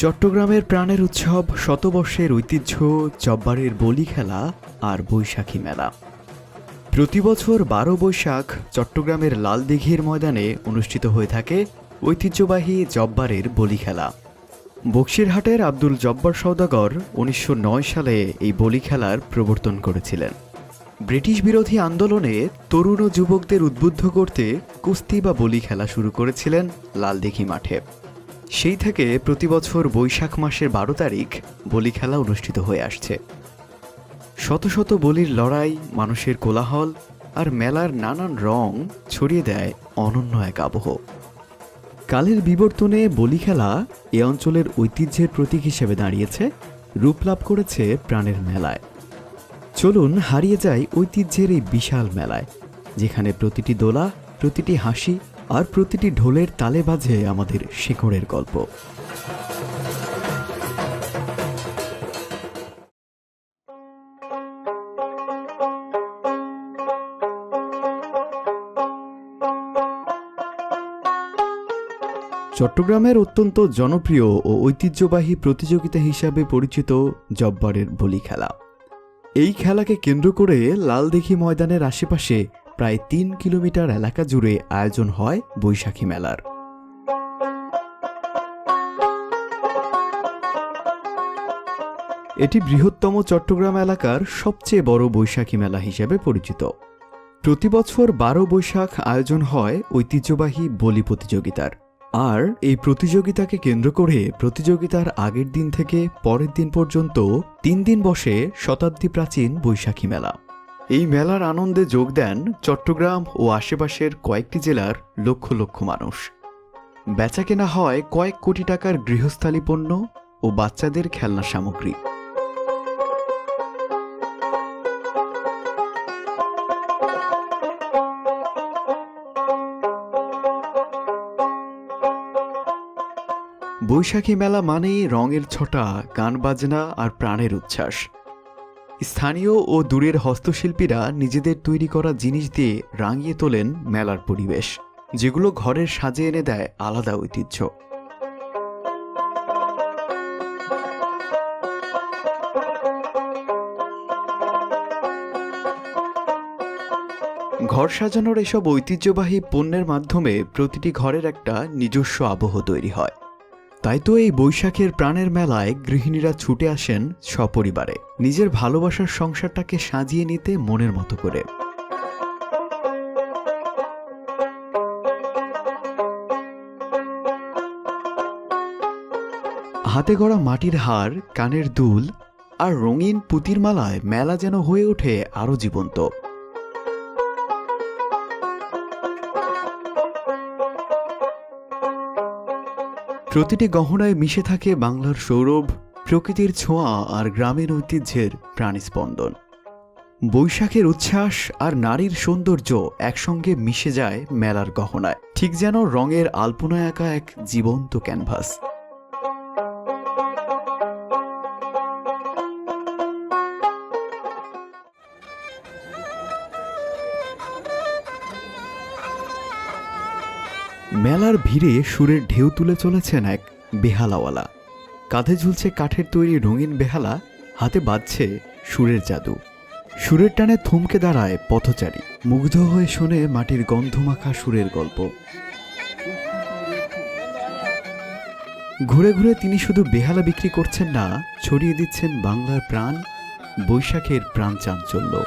চট্টগ্রামের প্রাণের উৎসব, শতবর্ষের ঐতিহ্য, জব্বারের বলি খেলা আর বৈশাখী মেলা। প্রতি বছর বারো বৈশাখ চট্টগ্রামের লালদিঘির ময়দানে অনুষ্ঠিত হয়ে থাকে ঐতিহ্যবাহী জব্বারের বলি খেলা। বক্সিরহাটের আব্দুল জব্বার সৌদাগর উনিশশো নয় সালে এই বলি খেলার প্রবর্তন করেছিলেন। ব্রিটিশ বিরোধী আন্দোলনে তরুণ ও যুবকদের উদ্বুদ্ধ করতে কুস্তি বা বলি খেলা শুরু করেছিলেন লালদিঘি মাঠে। সেই থেকে প্রতি বছর বৈশাখ মাসের বারো তারিখ বলি খেলা অনুষ্ঠিত হয়ে আসছে। শত শত বলির লড়াই, মানুষের কোলাহল আর মেলার নানান রং ছড়িয়ে দেয় অনন্য এক আবহ। কালের বিবর্তনে বলি খেলা এ অঞ্চলের ঐতিহ্যের প্রতীক হিসেবে দাঁড়িয়েছে, রূপ লাভ করেছে প্রাণের মেলায়। চলুন হারিয়ে যায় ঐতিহ্যের এই বিশাল মেলায়, যেখানে প্রতিটি দোলা, প্রতিটি হাসি আর প্রতিটি ঢোলের তালে বাজে আমাদের শেকড়ের গল্প। চট্টগ্রামের অত্যন্ত জনপ্রিয় ও ঐতিহ্যবাহী প্রতিযোগিতা হিসাবে পরিচিত জব্বারের বলি খেলা। এই খেলাকে কেন্দ্র করে লালদিঘি ময়দানের আশেপাশে প্রায় তিন কিলোমিটার এলাকা জুড়ে আয়োজন হয় বৈশাখী মেলার। এটি বৃহত্তম চট্টগ্রাম এলাকার সবচেয়ে বড় বৈশাখী মেলা হিসেবে পরিচিত। প্রতি বছর বারো বৈশাখ আয়োজন হয় ঐতিহ্যবাহী বলি প্রতিযোগিতার। আর এই প্রতিযোগিতাকে কেন্দ্র করে প্রতিযোগিতার আগের দিন থেকে পরের দিন পর্যন্ত তিন দিন বসে শতাব্দী প্রাচীন বৈশাখী মেলা। এই মেলার আনন্দে যোগ দেন চট্টগ্রাম ও আশেপাশের কয়েকটি জেলার লক্ষ লক্ষ মানুষ। বেচা কেনা হয় কয়েক কোটি টাকার গৃহস্থালী পণ্য ও বাচ্চাদের খেলনা সামগ্রী। বৈশাখী মেলা মানেই রঙের ছটা, গান বাজনা আর প্রাণের উচ্ছ্বাস। স্থানীয় ও দূরের হস্তশিল্পীরা নিজেদের তৈরি করা জিনিস দিয়ে রাঙিয়ে তোলেন মেলার পরিবেশ, যেগুলো ঘরের সাজে এনে দেয় আলাদা ঐতিহ্য। ঘর সাজানোর এসব ঐতিহ্যবাহী পণ্যের মাধ্যমে প্রতিটি ঘরের একটা নিজস্ব আবহ তৈরি হয়। তাই তো এই বৈশাখের প্রাণের মেলায় গৃহিণীরা ছুটে আসেন সপরিবারে। নিজের ভালোবাসার সংসারটাকে সাজিয়ে নিতে মনের মতো করে। হাতে গড়া মাটির হার, কানের দুল আর রঙিন পুতির মালায় মেলা যেন হয়ে ওঠে আরও জীবন্ত। প্রতিটি গহনায় মিশে থাকে বাংলার সৌরভ, প্রকৃতির ছোঁয়া আর গ্রামের ঐতিহ্যের প্রাণস্পন্দন। বৈশাখের উচ্ছ্বাস আর নারীর সৌন্দর্য একসঙ্গে মিশে যায় মেলার গহনায়, ঠিক যেন রঙের আলপনা আঁকা এক জীবন্ত ক্যানভাস। মেলার ভিড়ে সুরের ঢেউ তুলে চলেছেন এক বেহালাওয়ালা। কাঁধে ঝুলছে কাঠের তৈরি রঙিন বেহালা, হাতে বাজছে সুরের জাদু। সুরের টানে থমকে দাঁড়ায় পথচারী, মুগ্ধ হয়ে শোনে মাটির গন্ধমাখা সুরের গল্প। ঘুরে ঘুরে তিনি শুধু বেহালা বিক্রি করছেন না, ছড়িয়ে দিচ্ছেন বাংলার প্রাণ, বৈশাখের প্রাণ চাঞ্চল্য।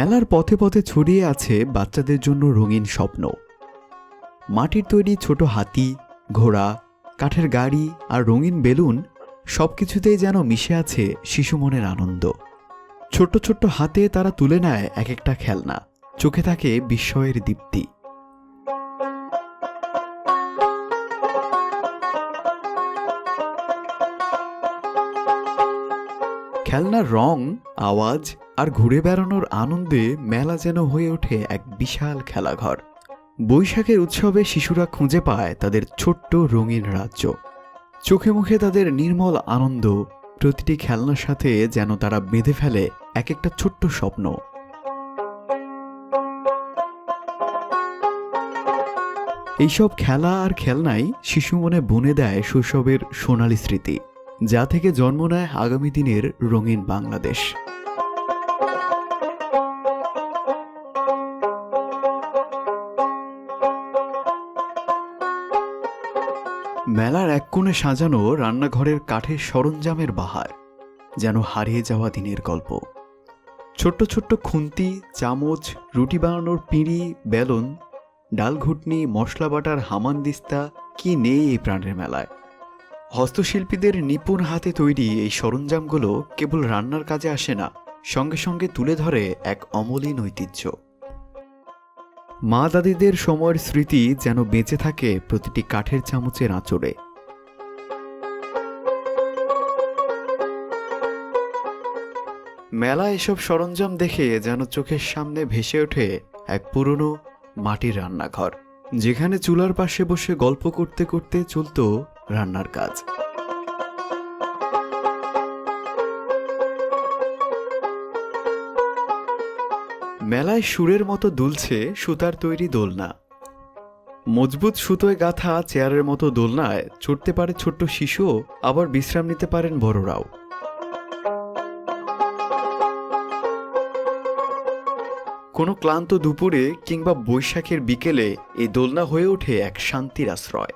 মেলার পথে পথে ছড়িয়ে আছে বাচ্চাদের জন্য রঙিন স্বপ্ন। মাটির তৈরি ছোট হাতি, ঘোড়া, কাঠের গাড়ি আর রঙিন বেলুন সবকিছুতেই যেন মিশে আছে শিশু মনের আনন্দ। ছোট্ট ছোট্ট হাতে তারা তুলে নেয় এক একটা খেলনা। চোখে থাকে বিস্ময়ের দীপ্তি। খেলনার রং, আওয়াজ আর ঘুরে বেড়ানোর আনন্দে মেলা যেন হয়ে ওঠে এক বিশাল খেলাঘর। বৈশাখের উৎসবে শিশুরা খুঁজে পায় তাদের ছোট্ট রঙিন রাজ্য। চোখে মুখে তাদের নির্মল আনন্দ, প্রতিটি খেলনার সাথে যেন তারা বেঁধে ফেলে এক একটা ছোট্ট স্বপ্ন। এইসব খেলা আর খেলনাই শিশু মনে বনে দেয় শৈশবের সোনালী স্মৃতি, যা থেকে জন্ম নেয় আগামী দিনের রঙিন বাংলাদেশ। মেলার এক কোণে সাজানো রান্নাঘরের কাঠের সরঞ্জামের বাহার, যেন হারিয়ে যাওয়া দিনের গল্প। ছোট্ট ছোট্ট খুন্তি, চামচ, রুটি বানানোর পিঁড়ি, বেলুন, ডাল ঘুটনি, মশলা বাটার হামানদিস্তা কি নেই এই প্রাণের মেলায়? হস্তশিল্পীদের নিপুণ হাতে তৈরি এই সরঞ্জামগুলো কেবল রান্নার কাজে আসে না, সঙ্গে সঙ্গে তুলে ধরে এক অমলিন ঐতিহ্য। মা দাদিদের সময়ের স্মৃতি যেন বেঁচে থাকে প্রতিটি কাঠের চামচের আঁচড়ে। মেলা এসব সরঞ্জাম দেখে যেন চোখের সামনে ভেসে ওঠে এক পুরনো মাটির রান্নাঘর, যেখানে চুলার পাশে বসে গল্প করতে করতে চলতো রান্নার কাজ। মেলায় সুরের মতো দুলছে সুতার তৈরি দোলনা। মজবুত সুতোয় গাঁথা চেয়ারের মতো দোলনায় চড়তে পারে ছোট্ট শিশুও আবার বিশ্রাম নিতে পারেন বড়রাও। কোনো ক্লান্ত দুপুরে কিংবা বৈশাখের বিকেলে এই দোলনা হয়ে ওঠে এক শান্তির আশ্রয়।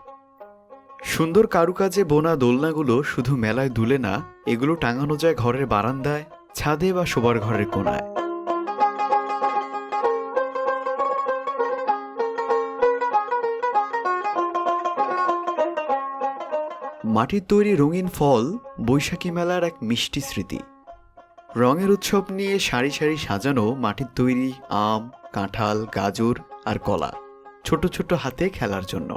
সুন্দর কারুকাজে বোনা দোলনাগুলো শুধু মেলায় দুলে না, এগুলো টাঙানো যায় ঘরের বারান্দায়, ছাদে বা শোবার ঘরের কোনায়। মাটির তৈরি রঙিন ফল বৈশাখী মেলার এক মিষ্টি স্মৃতি। রঙের উৎসব নিয়ে সারি সারি সাজানো মাটির তৈরি আম, কাঁঠাল, গাজর আর কলা ছোট ছোট হাতে খেলার জন্য।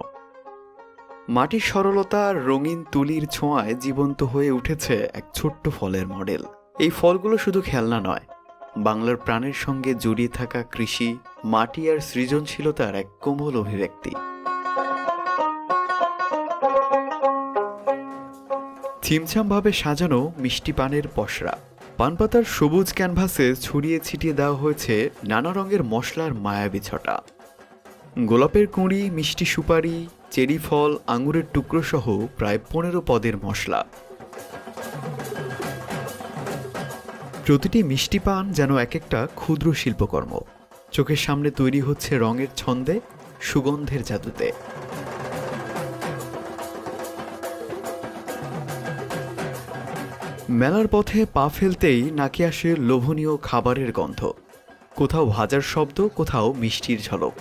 মাটির সরলতা রঙিন তুলির ছোঁয়ায় জীবন্ত হয়ে উঠেছে এক ছোট্ট ফলের মডেল। এই ফলগুলো শুধু খেলনা নয়, বাংলার প্রাণের সঙ্গে জড়িয়ে থাকা কৃষি, মাটি আর সৃজনশীলতার এক কোমল অভিব্যক্তি। ছিমছামভাবে সাজানো মিষ্টি পানের পসরা। পানপাতার সবুজ ক্যানভাসে ছড়িয়ে ছিটিয়ে দেওয়া হয়েছে নানা রঙের মশলার মায়াবী ছটা। গোলাপের কুঁড়ি, মিষ্টি সুপারি, চেরি ফল, আঙুরের টুকরো সহ প্রায় পনেরো পদের মশলা। প্রতিটি মিষ্টি পান যেন এক একটা ক্ষুদ্র শিল্পকর্ম। চোখের সামনে তৈরি হচ্ছে রঙের ছন্দে, সুগন্ধের জাদুতে। মেলার পথে পা ফেলতেই নাকে আসে লোভনীয় খাবারের গন্ধ। কোথাও ভাজার শব্দ, কোথাও মিষ্টির ঝলক।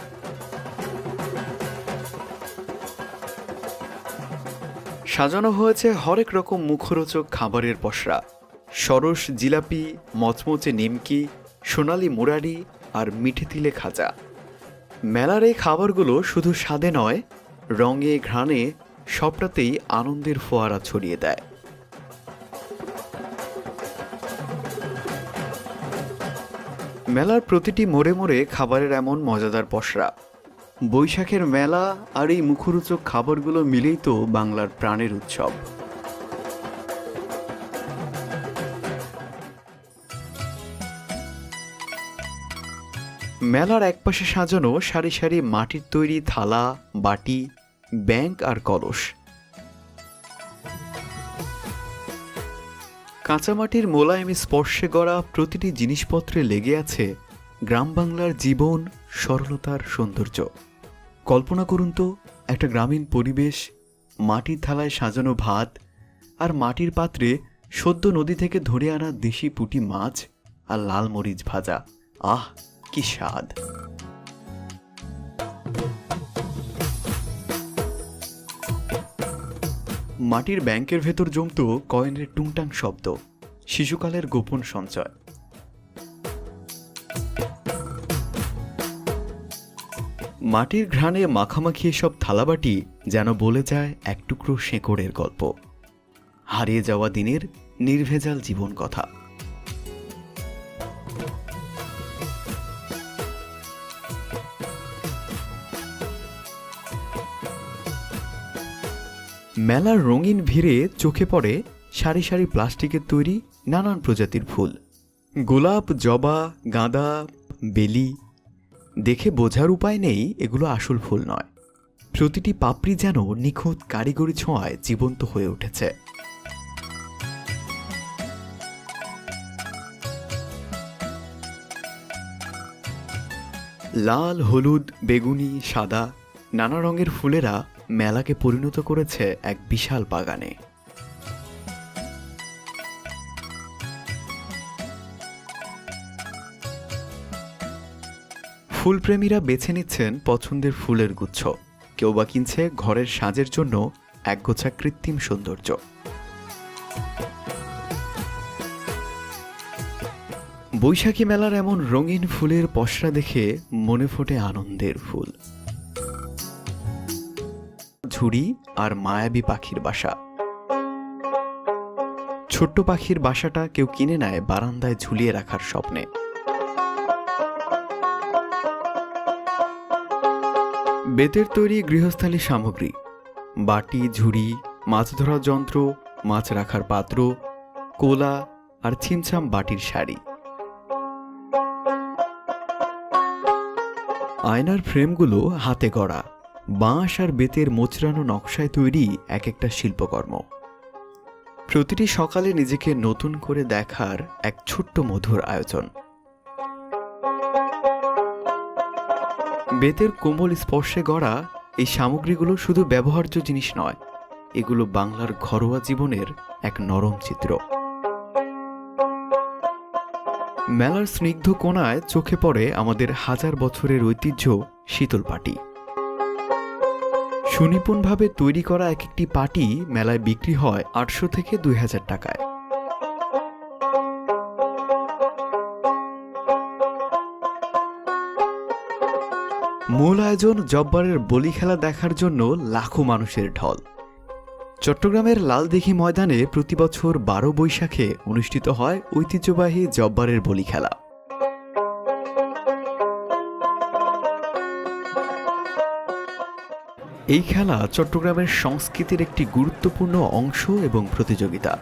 সাজানো হয়েছে হরেক রকম মুখরোচক খাবারের পসরা। সরস, জিলাপি, মচমচে নিমকি, সোনালি মুরারি আর মিঠে তিলে খাজা। মেলার এই খাবারগুলো শুধু স্বাদে নয়, রঙে, ঘ্রাণে সবটাতেই আনন্দের ফোয়ারা ছড়িয়ে দেয়। মেলার প্রতিটি মোড়ে মোড়ে খাবারের এমন মজাদার পসরা। বৈশাখের মেলা আর এই মুখরোচক খাবারগুলো মিলেই তো বাংলার প্রাণের উৎসব। মেলার একপাশে সাজানো সারি সারি মাটির তৈরি থালা, বাটি, ব্যাংক আর কলস। কাঁচামাটির মোলায়েম স্পর্শে গড়া প্রতিটি জিনিসপত্রে লেগে আছে গ্রাম বাংলার জীবন, সরলতার সৌন্দর্য। কল্পনা করুন তো, একটা গ্রামীণ পরিবেশ, মাটির থালায় সাজানো ভাত আর মাটির পাত্রে সদ্য নদী থেকে ধরে আনা দেশি পুঁটি মাছ আর লাল মরিচ ভাজা। আহ, কি স্বাদ! মাটির ব্যাংকের ভেতর জমত কয়েনের টুংটাং শব্দ, শিশুকালের গোপন সঞ্চয়। মাটির ঘ্রাণে মাখামাখি এসব থালাবাটি যেন বলে যায় এক টুকরো শেঁকড়ের গল্প। হারিয়ে যাওয়া দিনের নির্ভেজাল জীবন কথা মেলার রঙিন ভিড়ে চোখে পড়ে সারি সারি প্লাস্টিকের তৈরি নানান প্রজাতির ফুল। গোলাপ, জবা, গাঁদা, বেলি। দেখে বোঝার উপায় নেই, এগুলো আসল ফুল নয়। প্রতিটি পাপড়ি যেন নিখুঁত কারিগরি ছোঁয়ায় জীবন্ত হয়ে উঠেছে। লাল, হলুদ, বেগুনি, সাদা নানা রঙের ফুলেরা মেলাকে পরিণত করেছে এক বিশাল বাগানে। ফুলপ্রেমীরা বেছে নিচ্ছেন পছন্দের ফুলের গুচ্ছ। কেউ বা কিনছে ঘরের সাজের জন্য একগোছা কৃত্রিম সৌন্দর্য। বৈশাখী মেলার এমন রঙিন ফুলের পসরা দেখে মনে ফোটে আনন্দের ফুল। ঝুড়ি আর মায়াবী পাখির বাসা। ছোট্ট পাখির বাসাটা কেউ কিনে নেয় বারান্দায় ঝুলিয়ে রাখার স্বপ্নে। বেতের তৈরি গৃহস্থালী সামগ্রী, বাটি, ঝুড়ি, মাছ ধরার যন্ত্র, মাছ রাখার পাত্র, কোলা আর ছিমছাম বাটির শাড়ি। আয়নার ফ্রেমগুলো হাতে গড়া। বাঁশ আর বেতের মোচড়ানো নকশায় তৈরি এক একটা শিল্পকর্ম। প্রতিটি সকালে নিজেকে নতুন করে দেখার এক ছোট্ট মধুর আয়োজন। বেতের কোমল স্পর্শে গড়া এই সামগ্রীগুলো শুধু ব্যবহার্য জিনিস নয়, এগুলো বাংলার ঘরোয়া জীবনের এক নরম চিত্র। মেলার স্নিগ্ধ কোণায় চোখে পড়ে আমাদের হাজার বছরের ঐতিহ্য শীতল পাটি। সুনিপুণভাবে তৈরি করা এক একটি পাটি মেলায় বিক্রি হয় আটশো থেকে দুই হাজার টাকায়। মূল আয়োজন জব্বারের বলি খেলা দেখার জন্য লাখো মানুষের ঢল। চট্টগ্রামের লালদিঘি ময়দানে প্রতিবছর বারো বৈশাখে অনুষ্ঠিত হয় ঐতিহ্যবাহী জব্বারের বলি খেলা। এই খেলা চট্টগ্রামের সংস্কৃতির একটি গুরুত্বপূর্ণ অংশ এবং প্রতিযোগিতা,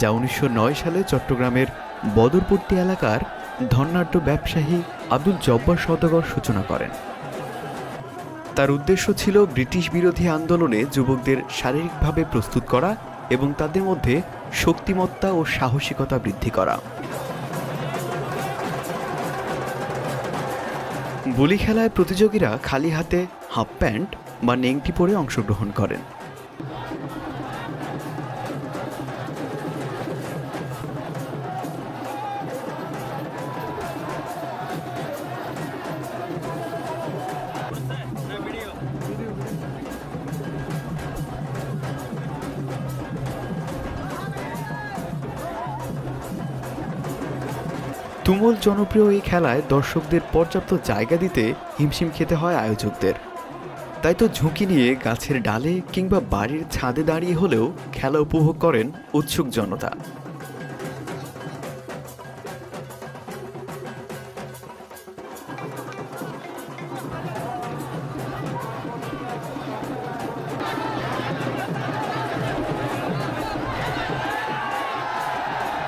যা উনিশশো নয় সালে চট্টগ্রামের বদরপট্টি এলাকার ধর্নাঢ্য ব্যবসায়ী আব্দুল জব্বার সওদাগর সূচনা করেন। তার উদ্দেশ্য ছিল ব্রিটিশ বিরোধী আন্দোলনে যুবকদের শারীরিকভাবে প্রস্তুত করা এবং তাদের মধ্যে শক্তিমত্তা ও সাহসিকতা বৃদ্ধি করা। বলি খেলায় প্রতিযোগীরা খালি হাতে হাফ প্যান্ট বা নেংটি পরে অংশগ্রহণ করেন। তুমুল জনপ্রিয় এই খেলায় দর্শকদের পর্যাপ্ত জায়গা দিতে হিমশিম খেতে হয় আয়োজকদের। তাই তো ঝুঁকি নিয়ে গাছের ডালে কিংবা বাড়ির ছাদে দাঁড়িয়ে হলেও খেলা উপভোগ করেন উৎসুক জনতা।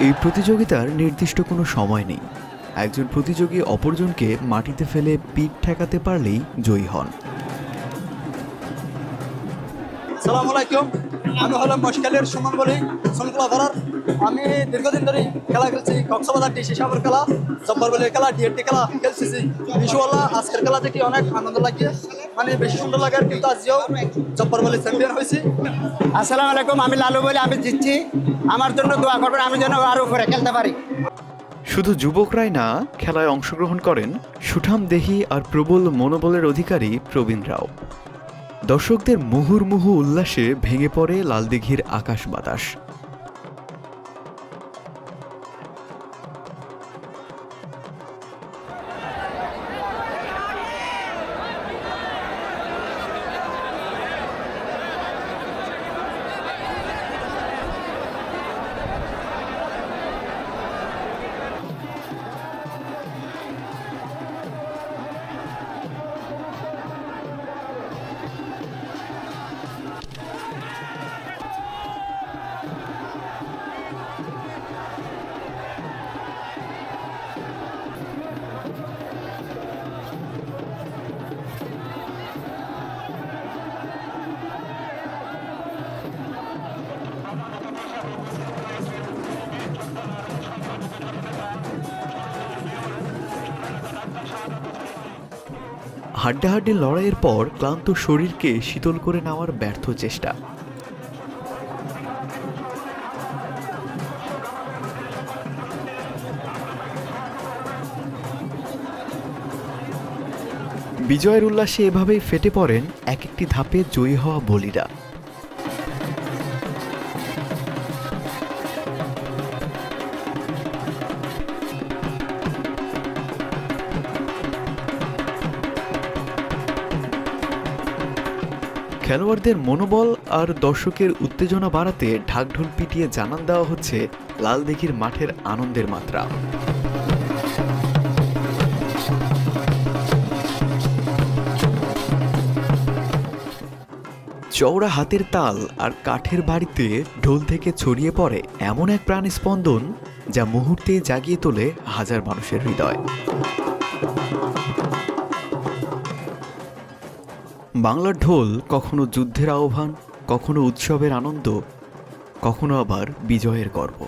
এই প্রতিযোগিতার নির্দিষ্ট কোনো সময় নেই। একজন প্রতিযোগী অপরজনকে মাটিতে ফেলে পিঠ ঠেকাতে পারলেই জয়ী হন। সালাম আলাইকুম। আমি হলাম মশকালের সুমন বলি সোনকলা ধরার। আমি দীর্ঘদিন ধরে খেলা খেলছি কক্সবাজার ডিসি সাগর খেলা জব্বর বলির খেলা ডিএডটি খেলা খেলছি ইনশাল্লাহ আজকের খেলা দেখে অনেক আনন্দ লাগে। মানে বেশি সুন্দর লাগে আর কিন্তু আজকেও জব্বর বলি চ্যাম্পিয়ন হয়েছি। আসসালামু আলাইকুম আমি লালু বলে আমি জিতছি। আমার জন্য দোয়া করবেন আমি যেন আরও উপরে খেলতে পারি। শুধু যুবকরাই না খেলায় অংশগ্রহণ করেন সুঠাম দেহি আর প্রবল মনোবলের অধিকারী প্রবীণ রাও। দর্শকদের মুহুর্মুহু উল্লাসে ভেঙে পড়ে লালদিঘির আকাশ বাতাস। হাড্ডাহাড্ডি লড়াইয়ের পর ক্লান্ত শরীরকে শীতল করে নেওয়ার ব্যর্থ চেষ্টা। বিজয়ের উল্লাসে এভাবেই ফেটে পড়েন এক একটি ধাপে জয়ী হওয়া বলিরা। খেলোয়াড়দের মনোবল আর দর্শকের উত্তেজনা বাড়াতে ঢাকঢোল পিটিয়ে জানান দেওয়া হচ্ছে, লাল দিঘির মাঠের আনন্দের মাত্রা। চওড়া হাতের তাল আর কাঠের বাড়িতে ঢোল থেকে ছড়িয়ে পড়ে এমন এক প্রাণ স্পন্দন যা মুহূর্তে জাগিয়ে তোলে হাজার মানুষের হৃদয়। বাংলার ঢোল কখনো যুদ্ধের আহ্বান কখনো উৎসবের আনন্দ কখনো আবার বিজয়ের গর্ব।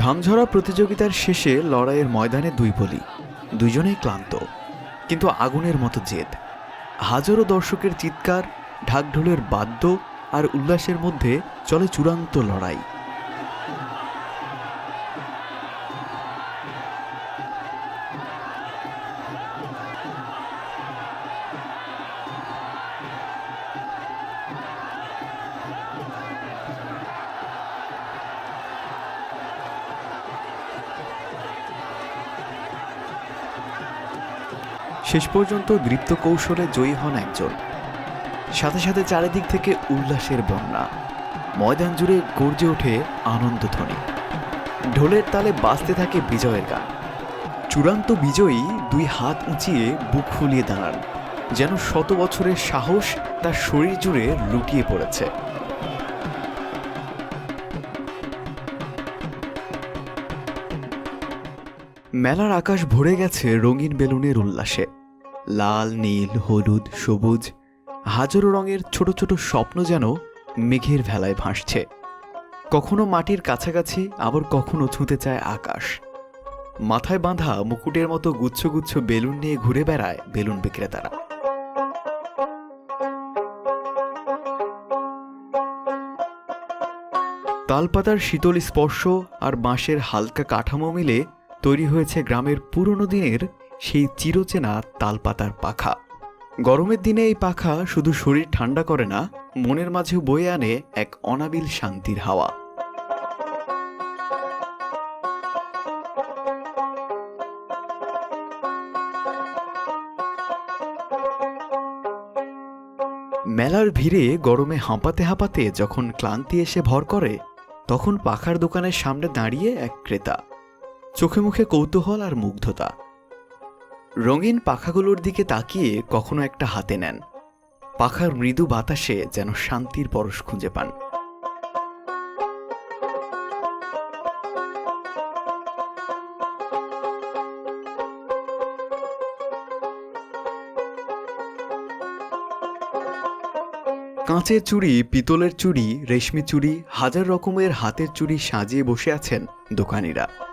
ঘামঝরা প্রতিযোগিতার শেষে লড়াইয়ের ময়দানে দুই বলি, দুজনেই ক্লান্ত, কিন্তু আগুনের মতো জেদ। হাজারো দর্শকের চিৎকার, ঢাকঢোলের বাদ্য আর উল্লাসের মধ্যে চলে চূড়ান্ত লড়াই। শেষ পর্যন্ত দৃপ্ত কৌশলে জয়ী হন একজন। সাথে সাথে চারিদিক থেকে উল্লাসের বন্যা। ময়দান জুড়ে গর্জে ওঠে আনন্দ আনন্দধ্বনি ঢোলের তালে বাজতে থাকে বিজয়ের গান। চূড়ান্ত বিজয়ী দুই হাত উঁচিয়ে বুক ফুলিয়ে দাঁড়ান, যেন শত বছরের সাহস তার শরীর জুড়ে লুটিয়ে পড়েছে। মেলার আকাশ ভরে গেছে রঙিন বেলুনের উল্লাসে। লাল, নীল, হলুদ, সবুজ, হাজারো রঙের ছোট ছোট স্বপ্ন যেন মেঘের ভেলায় ভাসছে। কখনো মাটির কাছাকাছি, আবার কখনো ছুঁতে চায় আকাশ। মাথায় বাঁধা মুকুটের মতো গুচ্ছ গুচ্ছ বেলুন নিয়ে ঘুরে বেড়ায় বেলুন বিক্রেতারা। তালপাতার শীতল স্পর্শ আর বাঁশের হালকা কাঠামো মিলে তৈরি হয়েছে গ্রামের পুরনো দিনের সেই চিরচেনা তালপাতার পাখা। গরমের দিনে এই পাখা শুধু শরীর ঠান্ডা করে না, মনের মাঝেও বয়ে আনে এক অনাবিল শান্তির হাওয়া। মেলার ভিড়ে গরমে হাঁপাতে হাঁপাতে যখন ক্লান্তি এসে ভর করে, তখন পাখার দোকানের সামনে দাঁড়িয়ে এক ক্রেতা। চোখে মুখে কৌতূহল আর মুগ্ধতা। রঙিন পাখাগুলোর দিকে তাকিয়ে কখনো একটা হাতে নেন। পাখার মৃদু বাতাসে যেন শান্তির পরশ খুঁজে পান। কাঁচের চুড়ি, পিতলের চুড়ি, রেশমি চুড়ি, হাজার রকমের হাতের চুড়ি সাজিয়ে বসে আছেন দোকানিরা।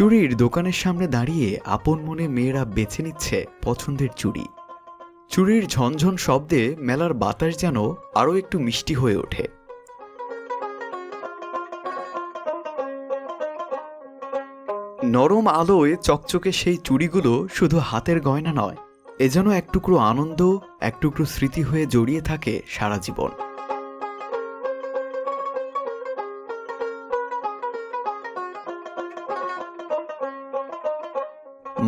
চুড়ির দোকানের সামনে দাঁড়িয়ে আপন মনে মেয়েরা বেছে নিচ্ছে পছন্দের চুড়ি চুড়ির ঝনঝন শব্দে মেলার বাতাস যেন আরও একটু মিষ্টি হয়ে ওঠে। নরম আলোয় চকচকে সেই চুড়িগুলো শুধু হাতের গয়না নয়, এ যেন এক টুকরো আনন্দ, এক টুকরো স্মৃতি হয়ে জড়িয়ে থাকে সারা জীবন।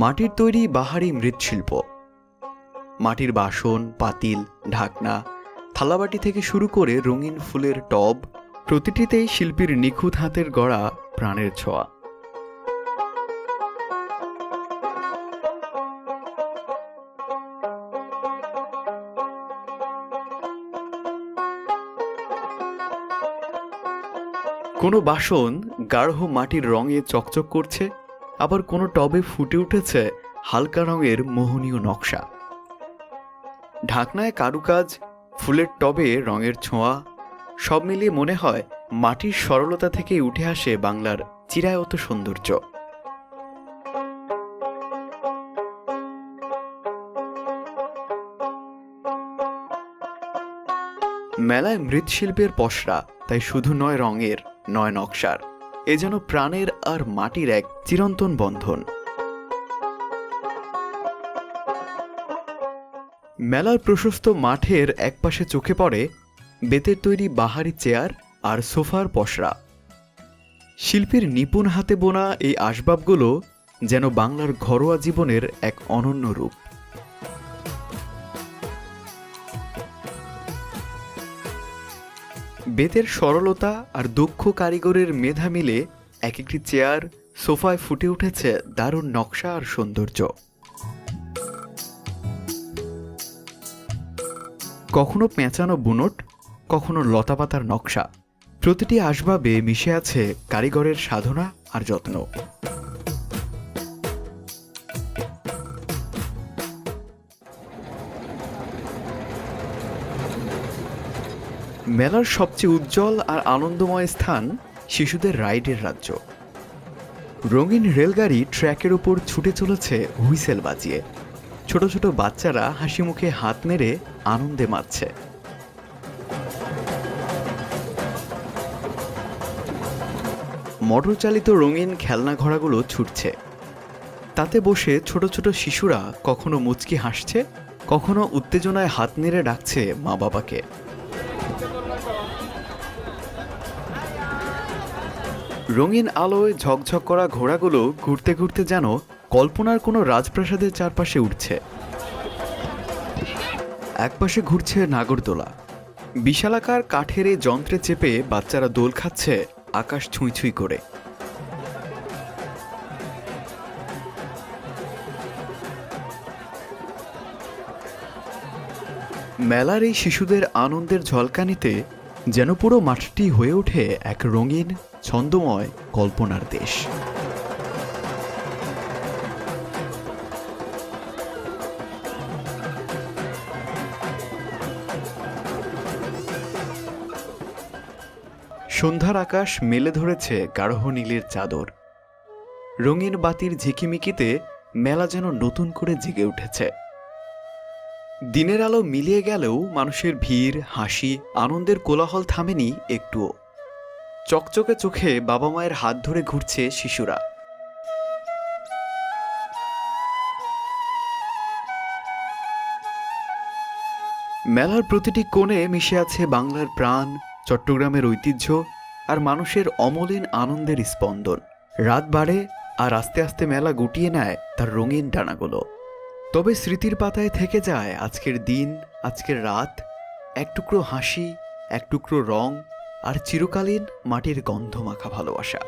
মাটির তৈরি বাহারি মৃৎশিল্প। মাটির বাসন, পাতিল, ঢাকনা, থালাবাটি থেকে শুরু করে রঙিন ফুলের টব, প্রতিটিতেই শিল্পীর নিখুঁত হাতের গড়া প্রাণের ছোঁয়া। কোনো বাসন গাঢ় মাটির রঙে চকচক করছে আবার কোনো টবে ফুটে উঠেছে হালকা রঙের মোহনীয় নকশা। ঢাকনায় কারুকাজ, ফুলের টবে রঙের ছোঁয়া, সব মিলিয়ে মনে হয় মাটির সরলতা থেকে উঠে আসে বাংলার চিরায়ত সৌন্দর্য। মেলায় মৃৎশিল্পের পশরা তাই শুধু নয় রঙের, নয় নকশার। এ যেন প্রাণের আর মাটির এক চিরন্তন বন্ধন। মেলার প্রশস্ত মাঠের একপাশে চোখে পড়ে বেতের তৈরি বাহারি চেয়ার আর সোফার পসরা। শিল্পীর নিপুণ হাতে বোনা এই আসবাবগুলো যেন বাংলার ঘরোয়া জীবনের এক অনন্য রূপ। বেতের সরলতা আর দক্ষ কারিগরের মেধা মিলে এক একটি চেয়ার, সোফায় ফুটে উঠেছে দারুণ নকশা আর সৌন্দর্য। কখনো পেঁচানো বুনট, কখনো লতাপাতার নকশা। প্রতিটি আসবাবে মিশে আছে কারিগরের সাধনা আর যত্ন। মেলার সবচেয়ে উজ্জ্বল আর আনন্দময় স্থান শিশুদের রাইডের রাজ্য। রঙিন রেলগাড়ি ট্র্যাকের উপর ছুটে চলেছে হুইসেল বাজিয়ে। ছোট ছোট বাচ্চারা হাসি মুখে হাত নেড়ে আনন্দে মাতছে মোটর চালিত রঙিন খেলনা ঘোড়াগুলো ছুটছে। তাতে বসে ছোট ছোট শিশুরা কখনো মুচকি হাসছে, কখনো উত্তেজনায় হাত নেড়ে ডাকছে মা বাবাকে রঙিন আলোয় ঝকঝক করা ঘোড়াগুলো ঘুরতে ঘুরতে যেন কল্পনার কোনো রাজপ্রাসাদের চারপাশে উঠছে। একপাশে ঘুরছে নাগরদোলা। বিশালাকার কাঠের এই যন্ত্রে চেপে বাচ্চারা দোল খাচ্ছে আকাশ ছুঁই ছুঁই করে। মেলার এই শিশুদের আনন্দের ঝলকানিতে যেন পুরো মাঠটি হয়ে ওঠে এক রঙিন ছন্দময় কল্পনার দেশ। সন্ধ্যার আকাশ মেলে ধরেছে গাঢ় নীলের চাদর। রঙিন বাতির ঝিকিমিকিতে মেলা যেন নতুন করে জেগে উঠেছে। দিনের আলো মিলিয়ে গেলেও মানুষের ভিড়, হাসি, আনন্দের কোলাহল থামেনি একটুও। চকচকে চোখে বাবা মায়ের হাত ধরে ঘুরছে শিশুরা। মেলার প্রতিটি কোণে মিশে আছে বাংলার প্রাণ, চট্টগ্রামের ঐতিহ্য আর মানুষের অমলিন আনন্দের স্পন্দন। রাত বাড়ে আর আস্তে আস্তে মেলা গুটিয়ে নেয় তার রঙিন ডানাগুলো। তবে স্মৃতির পাতায় থেকে যায় আজকের দিন, আজকের রাত, এক টুকরো হাসি, এক টুকরো রং আর চিরকালীন মাটির গন্ধ মাখা ভালোবাসা।